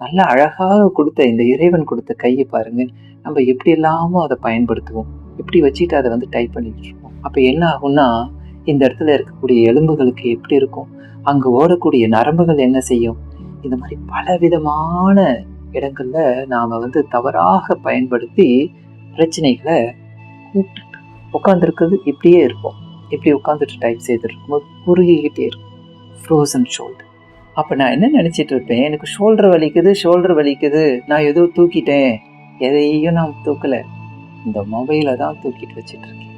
நல்ல அழகாக கொடுத்த இந்த இறைவன் கொடுத்த கையை பாருங்க. நம்ம எப்படி இல்லாமல் அதை பயன்படுத்துவோம். இப்படி வச்சுட்டு அதை வந்து டைப் பண்ணிட்டு இருப்போம் அப்போ என்ன ஆகும்னா இந்த இடத்துல இருக்கக்கூடிய எலும்புகளுக்கு எப்படி இருக்கும்? அங்கே ஓடக்கூடிய நரம்புகள் என்ன செய்யும்? இந்த மாதிரி பலவிதமான இடங்கள்ல நாம வந்து தவறாக பயன்படுத்தி பிரச்சனைகளை கூப்பிட்டு உட்காந்துருக்கிறது இப்படியே இருப்போம் இப்படி உட்காந்துட்டு டைப் செய்துட்டு இருக்கும்போது குறுகிக்கிட்டே இருக்கும். ஃப்ரோசன் ஷோல்டர் அப்போ நான் என்ன நினச்சிட்டு இருப்பேன்? எனக்கு ஷோல்டர் வலிக்குது ஷோல்டர் வலிக்குது. நான் ஏதோ தூக்கிட்டேன். எதையும் நான் தூக்கலை. இந்த மொபைலை தான் தூக்கிட்டு வச்சிட்டு இருக்கேன்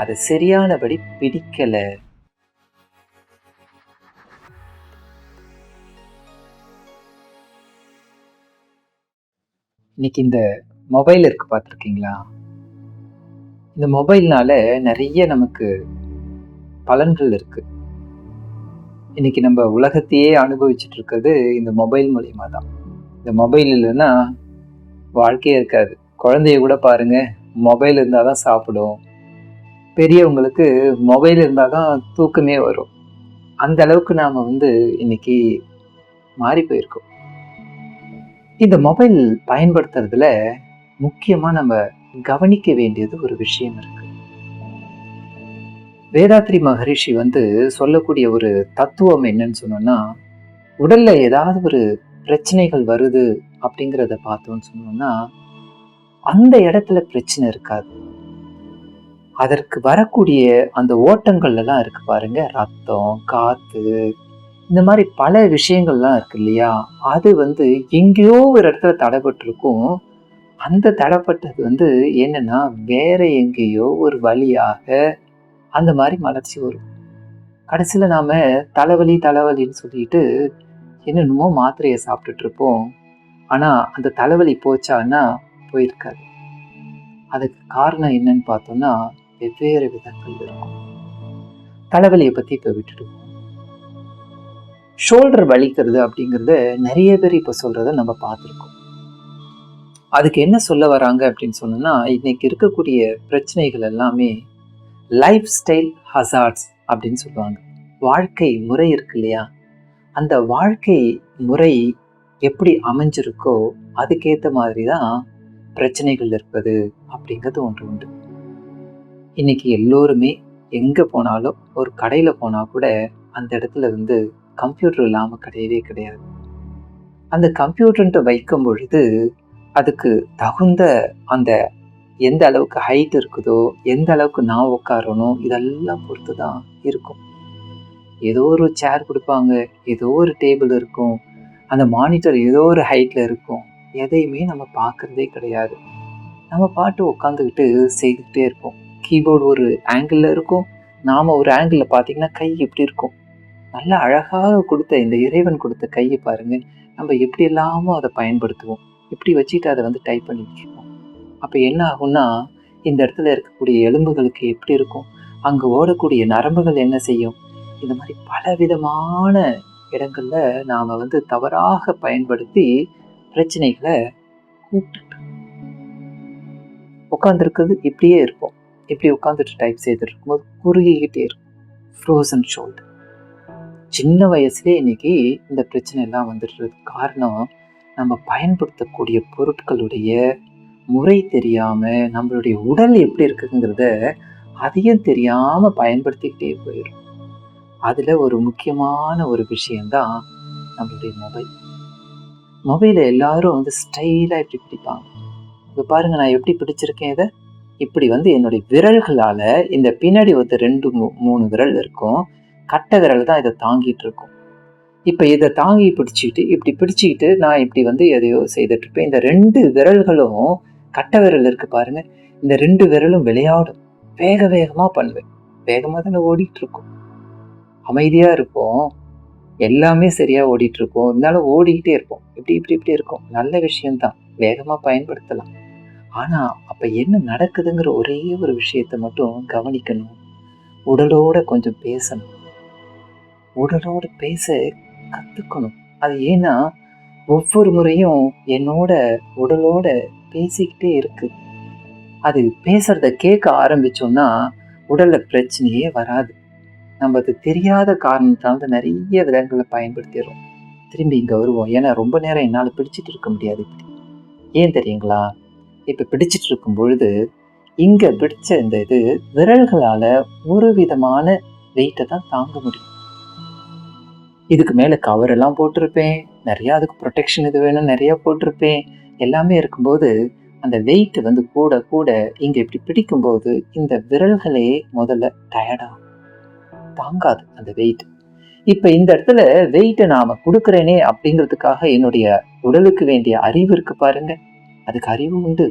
அது சரியானபடி பிடிக்கலை. இன்னைக்கு இந்த மொபைல் இருக்கு பார்த்துருக்கீங்களா? இந்த மொபைல்னால நிறைய நமக்கு பலன்கள் இருக்குது இன்னைக்கு நம்ம உலகத்தையே அனுபவிச்சுட்டு இருக்கிறது இந்த மொபைல் மூலயமா தான் இந்த மொபைல் இல்லைன்னா வாழ்க்கையே இருக்காது. குழந்தைய கூட பாருங்க மொபைல் இருந்தால் தான் சாப்பிடும். பெரியவங்களுக்கு மொபைல் இருந்தால் தான் தூக்கமே வரும். அந்த அளவுக்கு நாம் வந்து இன்னைக்கு மாறி போயிருக்கோம். இந்த மொபைல் பயன்படுத்துறதுல முக்கியமாக நம்ம கவனிக்க வேண்டியது ஒரு விஷயம் இருக்குது வேதாத்ரி மகரிஷி வந்து சொல்லக்கூடிய ஒரு தத்துவம் என்னன்னு சொன்னோம்னா உடல்ல ஏதாவது ஒரு பிரச்சனைகள் வருது அப்படிங்கிறத பார்த்தோம்னு சொன்னோம்னா அந்த இடத்துல பிரச்சனை இருக்காது. அதற்கு வரக்கூடிய அந்த ஓட்டங்கள் எல்லாம் இருக்கு பாருங்க. ரத்தம் காத்து இந்த மாதிரி பல விஷயங்கள்லாம் இருக்கு இல்லையா? அது வந்து எங்கேயோ ஒரு இடத்துல தடைப்பட்டிருக்கும். அந்த தடைப்பட்டது வந்து என்னன்னா வேற எங்கேயோ ஒரு வழியாக அந்த மாதிரி மலர்ச்சி வரும். கடைசியில் நாம் தலைவலி தலைவலின்னு சொல்லிட்டு என்னென்னமோ மாத்திரையை சாப்பிட்டுட்டு இருப்போம். ஆனால் அந்த தலைவலி போச்சான்னா போயிருக்காது. அதுக்கு காரணம் என்னன்னு பார்த்தோம்னா வெவ்வேறு விதங்கள் இருக்கும். தலைவலியை பற்றி இப்போ விட்டுடுவோம் ஷோல்டர் வலிக்கிறது அப்படிங்கிறத நிறைய பேர் இப்போ சொல்கிறத நம்ம பார்த்துருக்கோம். அதுக்கு என்ன சொல்ல வராங்க அப்படின்னு சொன்னோம்னா இன்னைக்கு இருக்கக்கூடிய பிரச்சனைகள் எல்லாமே லைஃப் ஸ்டைல் ஹசார்ட்ஸ் அப்படின்னு சொல்லுவாங்க. வாழ்க்கை முறை இருக்கு இல்லையா? அந்த வாழ்க்கை முறை எப்படி அமைஞ்சிருக்கோ அதுக்கேற்ற மாதிரி தான் பிரச்சனைகள் இருப்பது அப்படிங்கிறது ஒன்று உண்டு. இன்னைக்கு எல்லோருமே எங்கே போனாலும் ஒரு கடையில் போனால் கூட அந்த இடத்துல வந்து கம்ப்யூட்டர் இல்லாமல் கிடையவே கிடையாது. அந்த கம்ப்யூட்டர்ன்ட்டு வைக்கும் பொழுது அதுக்கு தகுந்த அந்த எந்த அளவுக்கு ஹைட் இருக்குதோ எந்த அளவுக்கு நான் உட்காரணும் இதெல்லாம் பொறுத்து தான் இருக்கும். ஏதோ ஒரு சேர் கொடுப்பாங்க ஏதோ ஒரு டேபிள் இருக்கும் அந்த மானிட்டர் ஏதோ ஒரு ஹைட்டில் இருக்கும். எதையுமே நம்ம பார்க்குறதே கிடையாது. நம்ம பாட்டு உட்காந்துக்கிட்டு செய்துக்கிட்டே இருப்போம். கீபோர்டு ஒரு ஆங்கிளில் இருக்கும் நாம் ஒரு ஆங்கிளில் பார்த்தீங்கன்னா கை எப்படி இருக்கும்? நல்லா அழகாக கொடுத்த இந்த இறைவன் கொடுத்த கையை பாருங்கள் நம்ம எப்படி இல்லாமல் அதை பயன்படுத்துவோம். இப்படி வச்சுட்டு அதை வந்து டைப் பண்ணிக்கணும் அப்போ என்ன ஆகும்னா இந்த இடத்துல இருக்கக்கூடிய எலும்புகளுக்கு எப்படி இருக்கும்? அங்கே ஓடக்கூடிய நரம்புகள் என்ன செய்யும்? இந்த மாதிரி பலவிதமான இடங்களில் நாம் வந்து தவறாக பயன்படுத்தி பிரச்சனைகளை கூப்பிட்டு உட்காந்துருக்கிறது இப்படியே இருப்போம். இப்படி உட்காந்துட்டு டைப் செய்துட்டு இருக்கும்போது குறுகிக்கிட்டே இருக்கும். ஃப்ரோசன் ஷோல்டர் சின்ன வயசுலேயே இன்னைக்கு இந்த பிரச்சனை எல்லாம் வந்துடுறது காரணம் நம்ம பயன்படுத்தக்கூடிய பொருட்களுடைய முறை தெரியாமல் நம்மளுடைய உடல் எப்படி இருக்குங்கிறத அதையும் தெரியாமல் பயன்படுத்திக்கிட்டே போயிடும் அதில் ஒரு முக்கியமான ஒரு விஷயந்தான் நம்மளுடைய மொபைல். மொபைலை எல்லாரும் வந்து ஸ்டைலாக இப்படி பிடிப்பாங்க. இப்போ பாருங்கள் நான் எப்படி பிடிச்சிருக்கேன் இதை? இப்படி வந்து என்னுடைய விரல்களால் இந்த பின்னாடி ஒரு ரெண்டு மூ- மூணு விரல் இருக்கும். கட்டை விரல் தான் இதை தாங்கிட்டு இருக்கும். இப்போ இதை தாங்கி பிடிச்சிக்கிட்டு இப்படி பிடிச்சிக்கிட்டு நான் இப்படி வந்து எதையோ செய்துட்டு இருப்பேன். இந்த ரெண்டு விரல்களும் கட்டை விரல் இருக்கு பாருங்க. இந்த ரெண்டு விரலும் விளையாடும். வேக வேகமா பண்ணுவேன். வேகமா தானே ஓடிட்டு இருக்கும் அமைதியா இருப்போம். எல்லாமே சரியா ஓடிட்டு இருக்கும் இருந்தாலும் ஓடிக்கிட்டே இருப்போம். இப்படி இப்படி இப்படி இருக்கும். நல்ல விஷயம்தான். வேகமா பயன்படுத்தலாம். ஆனா அப்ப என்ன நடக்குதுங்கிற ஒரே ஒரு விஷயத்தை மட்டும் கவனிக்கணும். உடலோட கொஞ்சம் பேசணும். உடலோட பேச கத்துக்கணும். அது ஏன்னா ஒவ்வொரு முறையும் என்னோட உடலோட பேசிக்கிட்டே இருக்கு. அது பேசுறத கேட்க ஆரம்பிச்சோம்னா உடல்ல பிரச்சனையே வராது. நம்ம அது தெரியாத காரணத்தால வந்து நிறைய விதங்களை பயன்படுத்திடுறோம். திரும்பி இங்கே வருவோம். ஏன்னா ரொம்ப நேரம் என்னால் பிடிச்சிட்டு இருக்க முடியாது இப்படி. ஏன் தெரியுங்களா? இப்போ பிடிச்சிட்டு இருக்கும் பொழுது இங்கே பிடிச்ச இந்த இது விரல்களால் ஒரு விதமான வெயிட்டை தான் தாங்க முடியும். இதுக்கு மேலே கவர் எல்லாம் போட்டிருப்பேன். நிறையா அதுக்கு ப்ரொடெக்ஷன் இது வேணும் நிறையா போட்டிருப்பேன். எல்லாமே இருக்கும்போது அந்த வெயிட் வந்து கூட கூட இங்கே இப்படி பிடிக்கும்போது இந்த விரல்களே முதல்ல டயர்டாகும் தாங்காது அந்த வெயிட் இப்போ இந்த இடத்துல வெயிட்டை நாம் கொடுக்குறேனே அப்படிங்கிறதுக்காக என்னுடைய உடலுக்கு வேண்டிய அறிவு இருக்கு பாருங்க. அதுக்கு அறிவு உண்டு.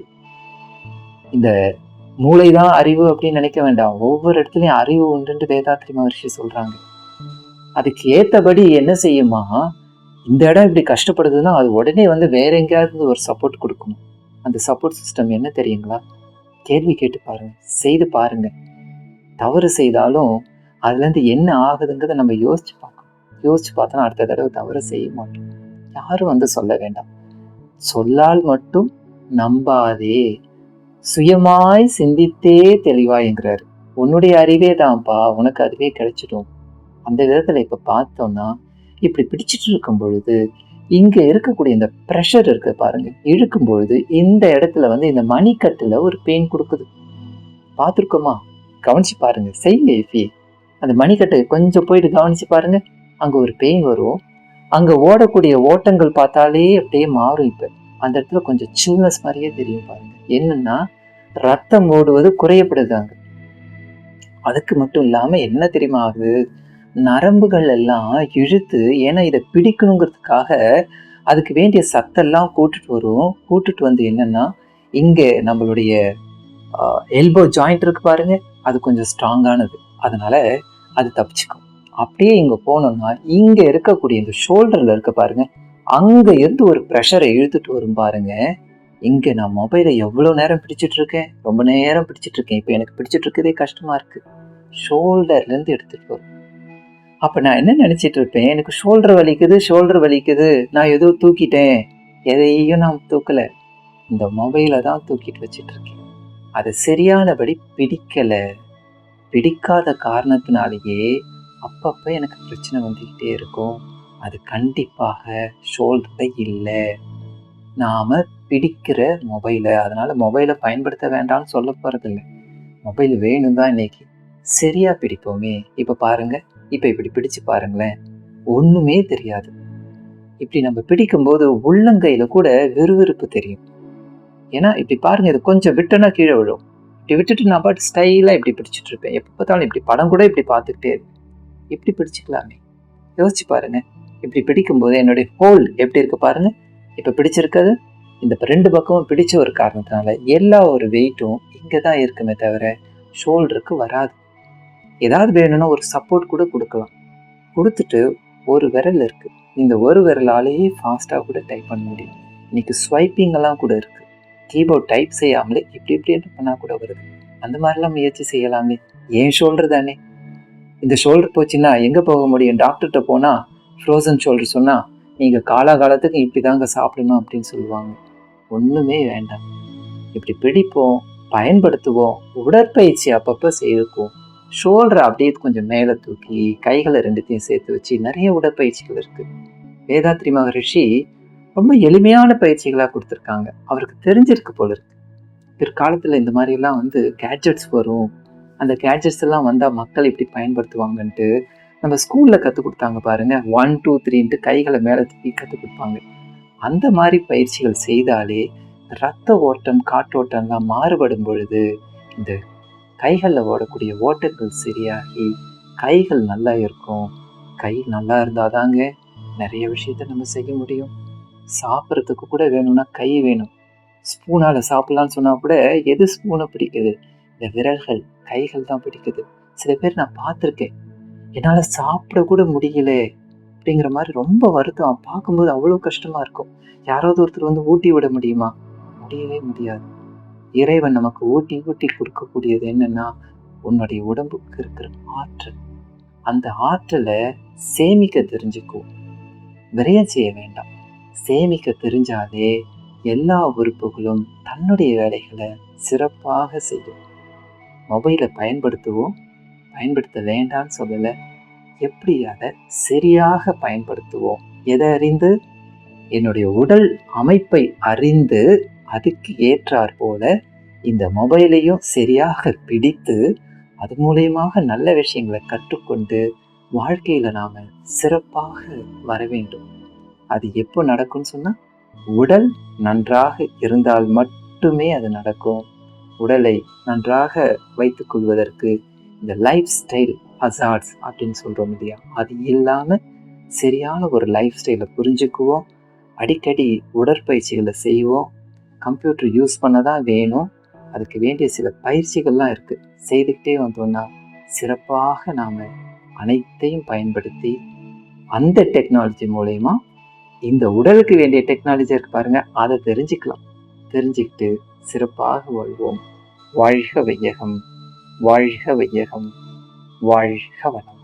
இந்த மூளை தான் அறிவு அப்படின்னு நினைக்க வேண்டாம். ஒவ்வொரு இடத்துலையும் அறிவு உண்டுன்ட்டு வேதாத்திரி மகர்ஷி சொல்கிறாங்க அதுக்கு ஏற்றபடி என்ன செய்யுமா? இந்த இடம் இப்படி கஷ்டப்படுதுன்னா அது உடனே வந்து வேற எங்கேயாவது ஒரு சப்போர்ட் கொடுக்கணும். அந்த சப்போர்ட் சிஸ்டம் என்ன தெரியுங்களா? கேள்வி கேட்டு பாருங்க செய்து பாருங்க. தவறு செய்தாலும் அதுலேருந்து என்ன ஆகுதுங்கிறத நம்ம யோசிச்சு பார்க்கணும். யோசிச்சு பார்த்தோன்னா அடுத்த தடவை தவறு செய்ய மாட்டோம். யாரும் வந்து சொல்ல வேண்டாம். சொல்லால் மட்டும் நம்பாதே. சுயமாய் சிந்தித்தே தெளிவாய்ங்கிறாரு. உன்னுடைய அறிவே தான்ப்பா உனக்கு அதுவே கிடைச்சிடும். அந்த விதத்தில் இப்போ பார்த்தோம்னா இப்படி பிடிச்சிட்டு இருக்கும் பொழுது இங்க இருக்கக்கூடிய இந்த ப்ரெஷர் இருக்கு பாருங்க. இழுக்கும் பொழுது இந்த இடத்துல வந்து இந்த மணிக்கட்டுல ஒரு பெயின் கொடுக்குது. பார்த்துருக்கோமா? கவனிச்சு பாருங்க. செய்யுங்க இஃபி அந்த மணிக்கட்டை கொஞ்சம் போயிட்டு கவனிச்சு பாருங்க. அங்க ஒரு பெயின் வரும். அங்க ஓடக்கூடிய ஓட்டங்கள் பார்த்தாலே அப்படியே மாறும் இப்ப. அந்த இடத்துல கொஞ்சம் சில்னஸ் மாதிரியே தெரியும் பாருங்க. என்னன்னா ரத்தம் ஓடுவது குறையப்படுது அங்கே. அதுக்கு மட்டும் இல்லாம என்ன தெரியுமா ஆகுது? நரம்புகள் எல்லாம் இழுத்து ஏன்னா இதை பிடிக்கணுங்கிறதுக்காக அதுக்கு வேண்டிய சத்தெல்லாம் கூட்டுட்டு வரும். கூட்டுட்டு வந்து என்னென்னா இங்கே நம்மளுடைய எல்போ ஜாயிண்ட் இருக்கு பாருங்க. அது கொஞ்சம் ஸ்ட்ராங்கானது அதனால அது தப்பிச்சுக்கும். அப்படியே இங்கே போனோம்னா இங்கே இருக்கக்கூடிய இந்த ஷோல்டரில் இருக்க பாருங்க அங்கே இருந்து ஒரு ப்ரெஷரை இழுத்துட்டு வரும் பாருங்க. இங்கே நான் மொபைலை எவ்வளோ நேரம் பிடிச்சிட்டு இருக்கேன்? ரொம்ப நேரம் பிடிச்சிட்டு இருக்கேன். இப்போ எனக்கு பிடிச்சிட்டு இருக்கதே கஷ்டமாக இருக்குது ஷோல்டர்லேருந்து எடுத்துகிட்டு வரும். அப்போ நான் என்ன நினச்சிட்டு இருப்பேன்? எனக்கு ஷோல்டர் வலிக்குது ஷோல்டர் வலிக்குது. நான் ஏதோ தூக்கிட்டேன். எதையும் நான் தூக்கல. இந்த மொபைலை தான் தூக்கிட்டு வச்சிட்டு இருக்கேன். அது சரியானபடி பிடிக்கலை. பிடிக்காத காரணத்தினாலேயே அப்பப்போ எனக்கு பிரச்சனை வந்துக்கிட்டே இருக்கும். அது கண்டிப்பாக ஷோல்டர்ல இல்லை. நாம் பிடிக்கிற மொபைலை அதனால் மொபைலை பயன்படுத்த வேண்டாம்னு சொல்ல போகிறதில்ல மொபைல் வேணும் தான் இன்னைக்கு. சரியாக பிடிப்போமே. இப்போ பாருங்கள் இப்போ இப்படி பிடிச்சு பாருங்களேன். ஒன்றுமே தெரியாது. இப்படி நம்ம பிடிக்கும்போது உள்ளங்கையில் கூட விறுவிறுப்பு தெரியும். ஏன்னா இப்படி பாருங்க இது கொஞ்சம் விட்டோன்னா கீழே விழும். இப்படி விட்டுட்டு நான் பாட்டு ஸ்டைலாக இப்படி பிடிச்சிட்டு இருப்பேன். எப்போ பார்த்தாலும் இப்படி படம் கூட இப்படி பார்த்துக்கிட்டே இருப்பேன் இப்படி பிடிச்சிக்கலாமே. யோசிச்சு பாருங்க. இப்படி பிடிக்கும்போது என்னுடைய ஹோல் எப்படி இருக்கு பாருங்க. இப்போ பிடிச்சிருக்கிறது இந்த ரெண்டு பக்கமும் பிடிச்ச ஒரு காரணத்தினால எல்லா ஒரு வெயிட்டும் இங்கே தான் இருக்குமே தவிர ஷோல்டருக்கு வராது. ஏதாவது வேணும்னா ஒரு சப்போர்ட் கூட கொடுக்கலாம். கொடுத்துட்டு ஒரு விரல் இருக்கு. இந்த ஒரு விரலாலேயே ஃபாஸ்ட்டாக கூட டைப் பண்ண முடியும். இன்னைக்கு ஸ்வைப்பிங்கெல்லாம் கூட இருக்கு. கீபோர்ட் டைப் செய்யாமலே இப்படி இப்படி பண்ணால் கூட வருது. அந்த மாதிரிலாம் முயற்சி செய்யலாமே. ஏன் ஷோல்டர் தானே? இந்த ஷோல்டர் போச்சுன்னா எங்கே போக முடியும்? டாக்டர்கிட்ட போனால் ஃப்ரோசன் ஷோல்டர் சொன்னால் நீங்கள் காலாகாலத்துக்கு இப்படி தாங்க சாப்பிடணும் அப்படின்னு சொல்லுவாங்க. ஒன்றுமே வேண்டாம். இப்படி பிடிப்போம் பயன்படுத்துவோம் உடற்பயிற்சி அப்பப்போ செய்துக்குவோம். ஷோல்டரை அப்படியே கொஞ்சம் மேலே தூக்கி கைகளை ரெண்டுத்தையும் சேர்த்து வச்சு நிறைய உடற்பயிற்சிகள் இருக்குது வேதாத்ரி மகரிஷி ரொம்ப எளிமையான பயிற்சிகளாக கொடுத்துருக்காங்க. அவருக்கு தெரிஞ்சிருக்கு போல இருக்கு. பிற்காலத்தில் இந்த மாதிரிலாம் வந்து கேட்ஜெட்ஸ் வரும். அந்த கேட்ஜெட்ஸ் எல்லாம் வந்தால் மக்கள் இப்படி பயன்படுத்துவாங்கன்ட்டு நம்ம ஸ்கூலில் கற்றுக் கொடுத்தாங்க பாருங்க. ஒன் டூ த்ரீன்ட்டு கைகளை மேலே தூக்கி கற்றுக் கொடுப்பாங்க. அந்த மாதிரி பயிற்சிகள் செய்தாலே ரத்த ஓட்டம் காற்றோட்டம்லாம் மாறுபடும் பொழுது இந்த கைகளில் ஓடக்கூடிய ஓட்டங்கள் சரியாகி கைகள் நல்லா இருக்கும். கை நல்லா இருந்தால் தாங்க நிறைய விஷயத்த நம்ம செய்ய முடியும். சாப்பிட்றதுக்கு கூட வேணும்னா கை வேணும். ஸ்பூனால் சாப்பிட்லான்னு சொன்னால் கூட எது ஸ்பூனை பிடிக்குது? இந்த விரல்கள் கைகள் தான் பிடிக்குது. சில பேர் நான் பார்த்துருக்கேன். என்னால் சாப்பிட கூட அப்படிங்கிற மாதிரி ரொம்ப வருத்தம். பார்க்கும்போது அவ்வளோ கஷ்டமாக இருக்கும். யாராவது ஒருத்தர் வந்து ஊட்டி விட முடியுமா? முடியவே முடியாது. இறைவன் நமக்கு ஊட்டி ஊட்டி கொடுக்கக்கூடியது என்னன்னா உன்னுடைய உடம்புக்கு இருக்கிற ஆற்றல். அந்த ஆற்றலை சேமிக்க தெரிஞ்சுக்கோ. விரயம் செய்ய வேண்டாம். சேமிக்க தெரிஞ்சாலே எல்லா உறுப்புகளும் தன்னுடைய வேலைகளை சிறப்பாக செய்யும். மொபைலை பயன்படுத்துவோம். பயன்படுத்த வேண்டாம்னு சொல்லலை. எப்படி அதை சரியாக பயன்படுத்துவோம்? எதை அறிந்து? என்னுடைய உடல் அமைப்பை அறிந்து அதுக்கு ஏற்றாற் போல இந்த மொபைலையும் சரியாக பிடித்து அது மூலியமாக நல்ல விஷயங்களை கற்றுக்கொண்டு வாழ்க்கையில் நாம் சிறப்பாக வர வேண்டும். அது எப்போ நடக்கும்னு சொன்னால் உடல் நன்றாக இருந்தால் மட்டுமே அது நடக்கும். உடலை நன்றாக வைத்துக் கொள்வதற்கு இந்த லைஃப் ஸ்டைல் ஹசார்ட்ஸ் அப்படின்னு சொல்கிறோம் இல்லையா? அது இல்லாமல் சரியான ஒரு லைஃப் ஸ்டைலை புரிஞ்சுக்குவோம். அடிக்கடி உடற்பயிற்சிகளை செய்வோம். கம்ப்யூட்டர் யூஸ் பண்ண தான் வேணும். அதுக்கு வேண்டிய சில பயிற்சிகள்லாம் இருக்குது செய்துக்கிட்டே வந்தோம்னா சிறப்பாக நாம் அனைத்தையும் பயன்படுத்தி அந்த டெக்னாலஜி மூலயமா இந்த உடலுக்கு வேண்டிய டெக்னாலஜி இருக்கு பாருங்க அதை தெரிஞ்சுக்கலாம். தெரிஞ்சுக்கிட்டு சிறப்பாக வாழ்வோம். வாழ்க வையகம் வாழ்க வையகம் வாழ்க வனம்